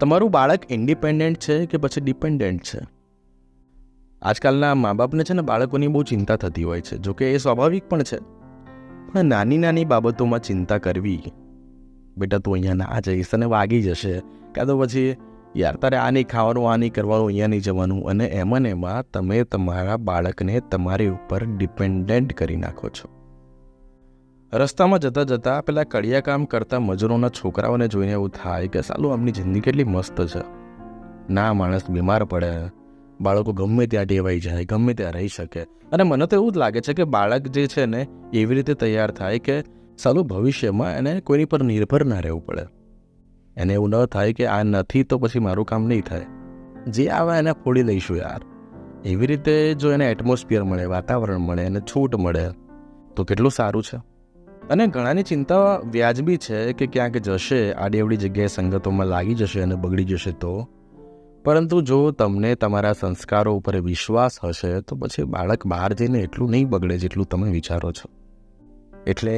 તમારું બાળક ઇન્ડિપેન્ડન્ટ છે કે પછી ડિપેન્ડન્ટ છે? આજકાલના મા બાપને છે ને બાળકોની બહુ ચિંતા થતી હોય છે, જોકે એ સ્વાભાવિક પણ છે. પણ નાની નાની બાબતોમાં ચિંતા કરવી, બેટા તું અહીંયા ના જઈશ અને વાગી જશે. કાં તો પછી યાર તારે આ નહીં ખાવાનું, આ નહીં કરવાનું, અહીંયા નહીં જવાનું અને એમાં ને એમાં તમે તમારા બાળકને તમારી ઉપર ડિપેન્ડન્ટ કરી નાખો છો. રસ્તામાં જતાં જતાં પેલા કડિયા કામ કરતા મજૂરોના છોકરાઓને જોઈને એવું થાય કે, સાલું, આમની જિંદગી કેટલી મસ્ત છે. ના, માણસ બીમાર પડે. બાળકો ગમે ત્યાં ટેવાઈ જાય, ગમે ત્યાં રહી શકે. અને મને તો એવું જ લાગે છે કે બાળક જે છે ને, એવી રીતે તૈયાર થાય કે, સાલું, ભવિષ્યમાં એને કોઈની પર નિર્ભર ના રહેવું પડે. એને એવું ન થાય કે, આ નથી તો પછી મારું કામ નહીં થાય. જે આવે એને ફોડી લઈશું યાર. એવી રીતે જો એને એટમોસ્ફિયર મળે, વાતાવરણ મળે, એને છૂટ મળે, તો કેટલું સારું છે. અને ઘણાની ચિંતા વ્યાજબી છે કે ક્યાંક જશે આડીઅવડી જગ્યાએ સંગતોમાં લાગી જશે અને બગડી જશે તો? પરંતુ જો તમને તમારા સંસ્કારો ઉપર વિશ્વાસ હશે, તો પછી બાળક બહાર જઈને એટલું નહીં બગડે જેટલું તમે વિચારો છો. એટલે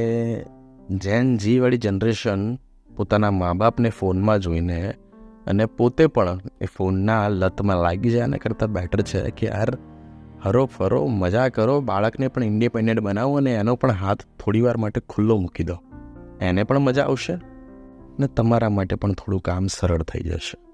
જેન જીવાળી જનરેશન પોતાના મા બાપને ફોનમાં જોઈને અને પોતે પણ એ ફોનના લતમાં લાગી જાય એના કરતાં બેટર છે કે યાર હરો ફરો, મજા કરો, બાળકને પણ ઇન્ડિપેન્ડન્ટ બનાવો અને એનો પણ હાથ થોડીવાર માટે ખુલ્લો મૂકી દો. એને પણ મજા આવશે ને તમારા માટે પણ થોડું કામ સરળ થઈ જશે.